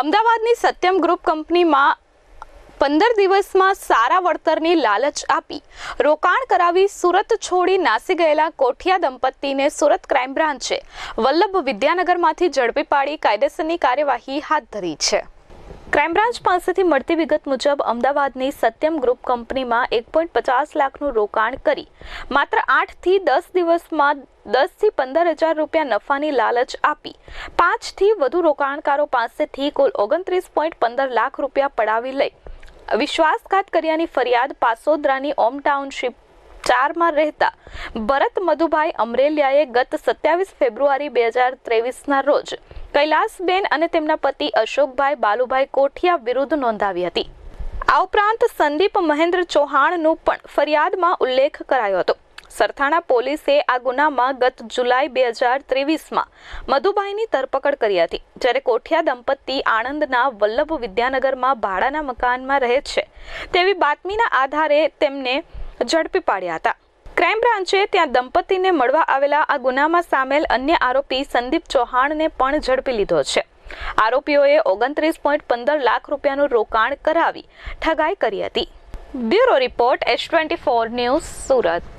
અમદાવાદની સત્યમ ગ્રુપ કંપનીમાં પંદર દિવસમાં સારા વળતરની લાલચ આપી. રોકાણ કરાવી સુરત છોડી નાસી ગયેલા કોઠિયા દંપતીને સુરત ક્રાઇમ બ્રાન્ચે વલ્લભ વિદ્યાનગરમાંથી ઝડપી પાડી કાયદેસરની કાર્યવાહી હાથ ધરી છે. ક્રાઇમ બ્રાન્ચ પાસેથી મળતી વિગત મુજબ અમદાવાદની સત્યમ ગ્રુપ કંપનીમાં એક પોઈન્ટ પચાસ લાખનું રોકાણ કરી. માત્ર આઠથી દસ દિવસમાં દસથી પંદર હજાર રૂપિયા નફાની લાલચ આપી. પાંચથી વધુ રોકાણકારો પાસેથી કુલ ઓગણત્રીસ પોઈન્ટ પંદર લાખ રૂપિયા પડાવી લઈ. વિશ્વાસઘાત કર્યાની ફરિયાદ પાસોદરાની ઓમ ટાઉનશીપ ચારમાં રહેતા ભરત મધુભાઈ અમરેલિયાએ ગત સત્યાવીસ ફેબ્રુઆરી બે હજાર ત્રેવીસના રોજ કૈલાસબેન અને તેમના પતિ અશોકભાઈ બાલુભાઈ કોઠિયા વિરુદ્ધ નોંધાવી હતી. આ ઉપરાંત સંદીપ મહેન્દ્ર ચૌહાણનું પણ ફરિયાદમાં ઉલ્લેખ કરાયો હતો. સરથાણા પોલીસે આ ગુનામાં ગત જુલાઈ બે હજાર ત્રેવીસમાં મધુભાઈની ધરપકડ કરી હતી. જ્યારે કોઠિયા દંપતી આણંદના વલ્લભ વિદ્યાનગરમાં ભાડાના મકાનમાં રહે છે. તેવી બાતમીના આધારે તેમને ઝડપી પાડ્યા હતા. ક્રાઇમ બ્રાન્ચે ત્યાં દંપતીને મળવા આવેલા આ ગુનામાં સામેલ અન્ય આરોપી સંદીપ ચૌહાણને પણ ઝડપી લીધો છે. આરોપીઓએ ઓગણત્રીસ પોઈન્ટ પંદર લાખ રૂપિયાનું રોકાણ કરાવી ઠગાઈ કરી હતી. Bureau report S twenty four news Surat.